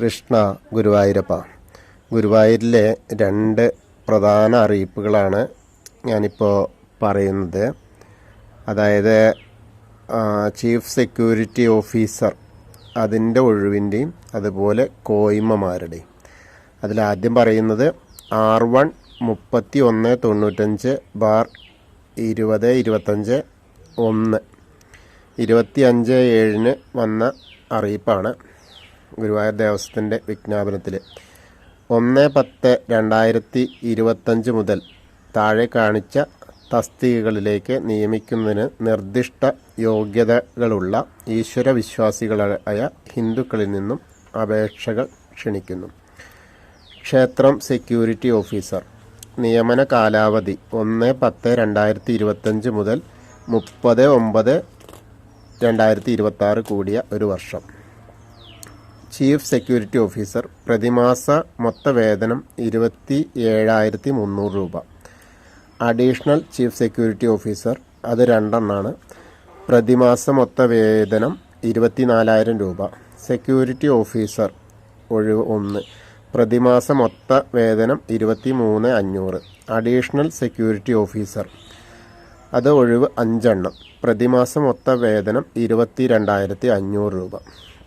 കൃഷ്ണ ഗുരുവായൂരപ്പ. ഗുരുവായൂരിലെ രണ്ട് പ്രധാന അറിയിപ്പുകളാണ് ഞാനിപ്പോൾ പറയുന്നത്. അതായത് ചീഫ് സെക്യൂരിറ്റി ഓഫീസർ അതിന്റെ ഒഴിവിന്റെയും അതുപോലെ കോയിമമാരുടെയും അതിലാദ്യം പറയുന്നത് ആർ വൺ മുപ്പത്തി ഒന്ന് തൊണ്ണൂറ്റഞ്ച് ബാർ ഇരുപത് ഇരുപത്തഞ്ച് ഒന്ന്. ഇരുപത്തി അഞ്ച് ഏഴിന് വന്ന അറിയിപ്പാണ്. ഗുരുവായൂർ ദേവസ്വത്തിന്റെ വിജ്ഞാപനത്തിൽ ഒന്ന് പത്ത് രണ്ടായിരത്തി ഇരുപത്തഞ്ച് മുതൽ താഴെ കാണിച്ച തസ്തികകളിലേക്ക് നിയമിക്കുന്നതിന് നിർദ്ദിഷ്ട യോഗ്യതകളുള്ള ഈശ്വര വിശ്വാസികളായ ഹിന്ദുക്കളിൽ നിന്നും അപേക്ഷകൾ ക്ഷണിക്കുന്നു. ക്ഷേത്രം സെക്യൂരിറ്റി ഓഫീസർ. നിയമന കാലാവധി ഒന്ന് പത്ത് രണ്ടായിരത്തി ഇരുപത്തഞ്ച് മുതൽ മുപ്പത് ഒമ്പത് രണ്ടായിരത്തി ഇരുപത്തി കൂടിയ ഒരു വർഷം. ചീഫ് സെക്യൂരിറ്റി ഓഫീസർ പ്രതിമാസ മൊത്ത വേതനം ഇരുപത്തി ഏഴായിരത്തി മുന്നൂറ് രൂപ. അഡീഷണൽ ചീഫ് സെക്യൂരിറ്റി ഓഫീസർ അത് രണ്ടെണ്ണമാണ് പ്രതിമാസ മൊത്ത വേതനം ഇരുപത്തിനാലായിരം രൂപ. സെക്യൂരിറ്റി ഓഫീസർ ഒഴിവ് ഒന്ന്. പ്രതിമാസ മൊത്ത വേതനം ഇരുപത്തി മൂന്ന് അഞ്ഞൂറ്. അഡീഷണൽ സെക്യൂരിറ്റി ഓഫീസർ അത് ഒഴിവ് അഞ്ചെണ്ണം. പ്രതിമാസ മൊത്ത വേതനം ഇരുപത്തി രണ്ടായിരത്തി അഞ്ഞൂറ് രൂപ.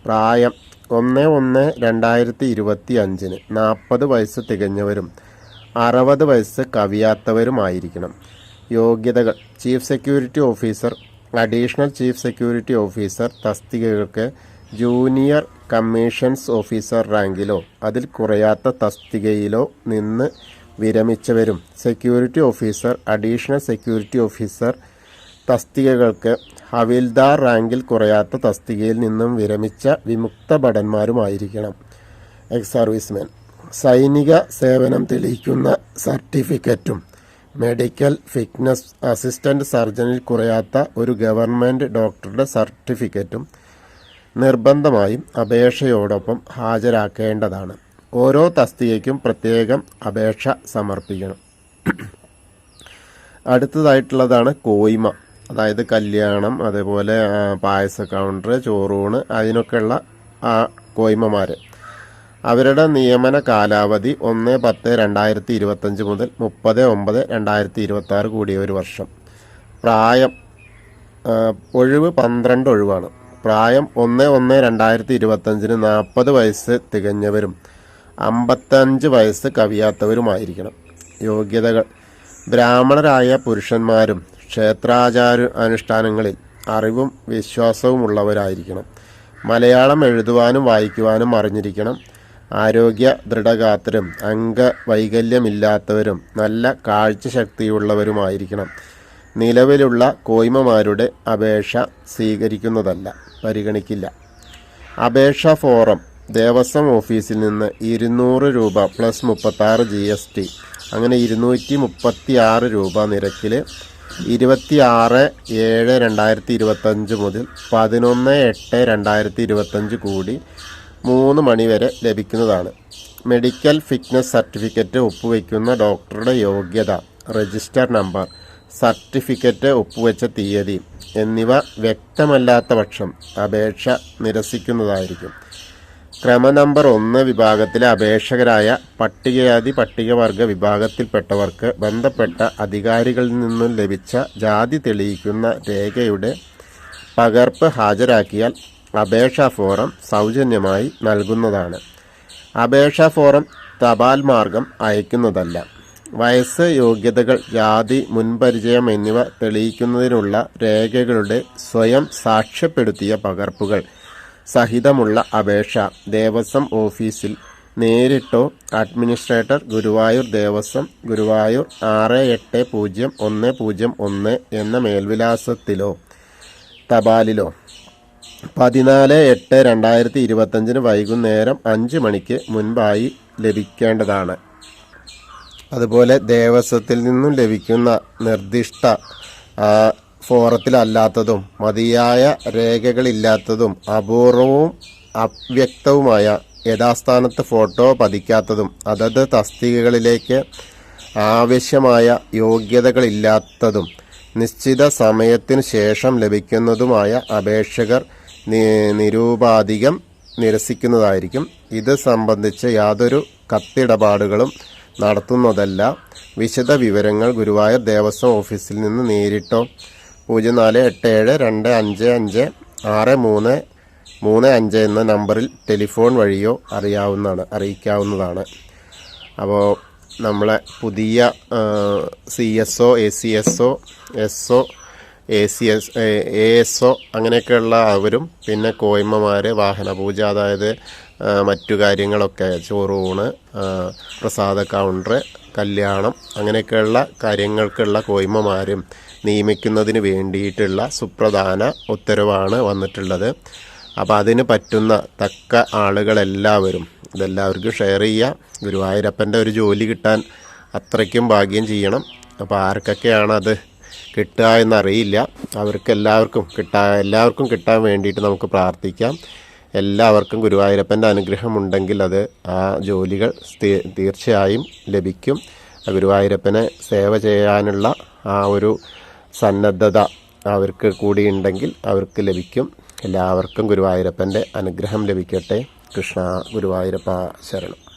പ്രായം ഒന്ന് ഒന്ന് രണ്ടായിരത്തി ഇരുപത്തി അഞ്ചിന് നാൽപ്പത് വയസ്സ് തികഞ്ഞവരും അറുപത് വയസ്സ് കവിയാത്തവരുമായിരിക്കണം. യോഗ്യതകൾ. Chief security officer. Additional chief security officer. തസ്തികകൾക്ക് junior commissions officer റാങ്കിലോ അതിൽ കുറയാത്ത തസ്തികയിലോ നിന്ന് വിരമിച്ചവരും. Security officer. Additional security officer. തസ്തികകൾക്ക് havildar റാങ്കിൽ കുറയാത്ത തസ്തികയിൽ നിന്നും വിരമിച്ച വിമുക്ത ഭടന്മാരുമായിരിക്കണം. എക്സ് സർവീസ്മാൻ സൈനിക സേവനം തെളിയിക്കുന്ന സർട്ടിഫിക്കറ്റും മെഡിക്കൽ ഫിറ്റ്നസ് അസിസ്റ്റന്റ് സർജനിൽ കുറയാത്ത ഒരു ഗവൺമെന്റ് ഡോക്ടറുടെ സർട്ടിഫിക്കറ്റും നിർബന്ധമായും അപേക്ഷയോടൊപ്പം ഹാജരാക്കേണ്ടതാണ്. ഓരോ തസ്തികയ്ക്കും പ്രത്യേകം അപേക്ഷ സമർപ്പിക്കണം. അടുത്തതായിട്ടുള്ളതാണ് കോയ്മ. അതായത് കല്യാണം അതേപോലെ പായസ കൗണ്ടർ ചോറൂണ് അതിനൊക്കെയുള്ള ആ കോയ്മമാർ അവരുടെ നിയമന കാലാവധി ഒന്ന് പത്ത് രണ്ടായിരത്തി ഇരുപത്തഞ്ച് മുതൽ മുപ്പത് ഒമ്പത് രണ്ടായിരത്തി ഇരുപത്തി ആറ് കൂടിയ ഒരു വർഷം. പ്രായം ഒഴിവ് പന്ത്രണ്ട് ഒഴിവാണ്. പ്രായം ഒന്ന് ഒന്ന് രണ്ടായിരത്തി ഇരുപത്തഞ്ചിന് നാൽപ്പത് വയസ്സ് തികഞ്ഞവരും അമ്പത്തഞ്ച് വയസ്സ് കവിയാത്തവരുമായിരിക്കണം. യോഗ്യതകൾ. ബ്രാഹ്മണരായ പുരുഷന്മാരും ക്ഷേത്രാചാര അനുഷ്ഠാനങ്ങളിൽ അറിവും വിശ്വാസവും ഉള്ളവരായിരിക്കണം മലയാളം എഴുതുവാനും വായിക്കുവാനും അറിഞ്ഞിരിക്കണം. ആരോഗ്യ ദൃഢഗാത്രരും അംഗവൈകല്യമില്ലാത്തവരും നല്ല കാഴ്ചശക്തിയുള്ളവരുമായിരിക്കണം. നിലവിലുള്ള കോയ്മമാരുടെ അപേക്ഷ സ്വീകരിക്കുന്നതല്ല പരിഗണിക്കില്ല. അപേക്ഷ ഫോറം ദേവസ്വം ഓഫീസിൽ നിന്ന് ഇരുന്നൂറ് രൂപ പ്ലസ് മുപ്പത്താറ് ജി എസ് ടി അങ്ങനെ ഇരുന്നൂറ്റി മുപ്പത്തി ആറ് രൂപ നിരക്കിൽ ഇരുപത്തി ആറ് ഏഴ് രണ്ടായിരത്തി ഇരുപത്തഞ്ച് മുതൽ പതിനൊന്ന് എട്ട് രണ്ടായിരത്തി ഇരുപത്തഞ്ച് കൂടി മൂന്ന് മണിവരെ ലഭിക്കുന്നതാണ്. മെഡിക്കൽ ഫിറ്റ്നസ് സർട്ടിഫിക്കറ്റ് ഒപ്പുവയ്ക്കുന്ന ഡോക്ടറുടെ യോഗ്യത രജിസ്റ്റർ നമ്പർ സർട്ടിഫിക്കറ്റ് ഒപ്പുവെച്ച തീയതി എന്നിവ വ്യക്തമല്ലാത്ത പക്ഷം അപേക്ഷ നിരസിക്കുന്നതായിരിക്കും. ക്രമ നമ്പർ ഒന്ന് വിഭാഗത്തിലെ അപേക്ഷകരായ പട്ടികജാതി പട്ടികവർഗ വിഭാഗത്തിൽപ്പെട്ടവർക്ക് ബന്ധപ്പെട്ട അധികാരികളിൽ നിന്നും ലഭിച്ച ജാതി തെളിയിക്കുന്ന രേഖയുടെ പകർപ്പ് ഹാജരാക്കിയാൽ അപേക്ഷാ ഫോറം സൗജന്യമായി നൽകുന്നതാണ്. അപേക്ഷാ ഫോറം തപാൽ മാർഗം അയക്കുന്നതല്ല. വയസ്സ് യോഗ്യതകൾ ജാതി മുൻപരിചയം എന്നിവ തെളിയിക്കുന്നതിനുള്ള രേഖകളുടെ സ്വയം സാക്ഷ്യപ്പെടുത്തിയ പകർപ്പുകൾ സഹിതമുള്ള അപേക്ഷ ദേവസ്വം ഓഫീസിൽ നേരിട്ടോ അഡ്മിനിസ്ട്രേറ്റർ ഗുരുവായൂർ ദേവസ്വം ഗുരുവായൂർ ആറ് എട്ട് പൂജ്യം ഒന്ന് പൂജ്യം ഒന്ന് എന്ന മേൽവിലാസത്തിലോ തപാലിലോ പതിനാല് എട്ട് രണ്ടായിരത്തി ഇരുപത്തഞ്ചിന് വൈകുന്നേരം അഞ്ച് മണിക്ക് മുൻപായി ലഭിക്കേണ്ടതാണ്. അതുപോലെ ദേവസ്വത്തിൽ നിന്നും ലഭിക്കുന്ന നിർദ്ദിഷ്ട ഫോറത്തിലല്ലാത്തതും മതിയായ രേഖകളില്ലാത്തതും അപൂർവവും അവ്യക്തവുമായ യഥാസ്ഥാനത്ത് ഫോട്ടോ പതിക്കാത്തതും അതത് തസ്തികകളിലേക്ക് ആവശ്യമായ യോഗ്യതകളില്ലാത്തതും നിശ്ചിത സമയത്തിന് ശേഷം ലഭിക്കുന്നതുമായ അപേക്ഷകർ നിരൂപാധികം നിരസിക്കുന്നതായിരിക്കും. ഇത് സംബന്ധിച്ച് യാതൊരു കത്തിടപാടുകളും നടത്തുന്നതല്ല. വിശദ വിവരങ്ങൾ ഗുരുവായൂർ ദേവസ്വം ഓഫീസിൽ നിന്ന് നേരിട്ടോ പൂജ്യം നാല് എട്ട് ഏഴ് രണ്ട് അഞ്ച് അഞ്ച് ആറ് മൂന്ന് മൂന്ന് അഞ്ച് എന്ന നമ്പറിൽ ടെലിഫോൺ വഴിയോ അറിയാവുന്നതാണ് അറിയിക്കാവുന്നതാണ്. അപ്പോൾ നമ്മളെ പുതിയ C S O A C S O S O A C S A S O അങ്ങനെയൊക്കെയുള്ള അവരും പിന്നെ കോയ്മമാർ വാഹനപൂജ അതായത് മറ്റു കാര്യങ്ങളൊക്കെ ചോറൂണ് പ്രസാദ കൗണ്ടർ കല്യാണം അങ്ങനെയൊക്കെയുള്ള കാര്യങ്ങൾക്കുള്ള കോയ്മമാരും നിയമിക്കുന്നതിന് വേണ്ടിയിട്ടുള്ള സുപ്രധാന ഉത്തരവാണ് വന്നിട്ടുള്ളത്. അപ്പോൾ അതിന് പറ്റുന്ന തക്ക ആളുകളെല്ലാവരും ഇതെല്ലാവർക്കും ഷെയർ ചെയ്യുക. ഗുരുവായൂരപ്പന്റെ ഒരു ജോലി കിട്ടാൻ അത്രയ്ക്കും ഭാഗ്യം ചെയ്യണം. അപ്പോൾ ആർക്കൊക്കെയാണ് അത് കിട്ടുക എന്നറിയില്ല. അവർക്ക് എല്ലാവർക്കും കിട്ടാ എല്ലാവർക്കും കിട്ടാൻ വേണ്ടിയിട്ട് നമുക്ക് പ്രാർത്ഥിക്കാം. എല്ലാവർക്കും ഗുരുവായൂരപ്പന്റെ അനുഗ്രഹം ഉണ്ടെങ്കിൽ അത് ആ ജോലികൾ തീർച്ചയായും ലഭിക്കും. ഗുരുവായൂരപ്പനെ സേവ ചെയ്യാനുള്ള ആ ഒരു സന്നദ്ധത അവർക്ക് കൂടിയുണ്ടെങ്കിൽ അവർക്ക് ലഭിക്കും. എല്ലാവർക്കും ഗുരുവായൂരപ്പന്റെ അനുഗ്രഹം ലഭിക്കട്ടെ. കൃഷ്ണ ഗുരുവായൂരപ്പ ശരണം.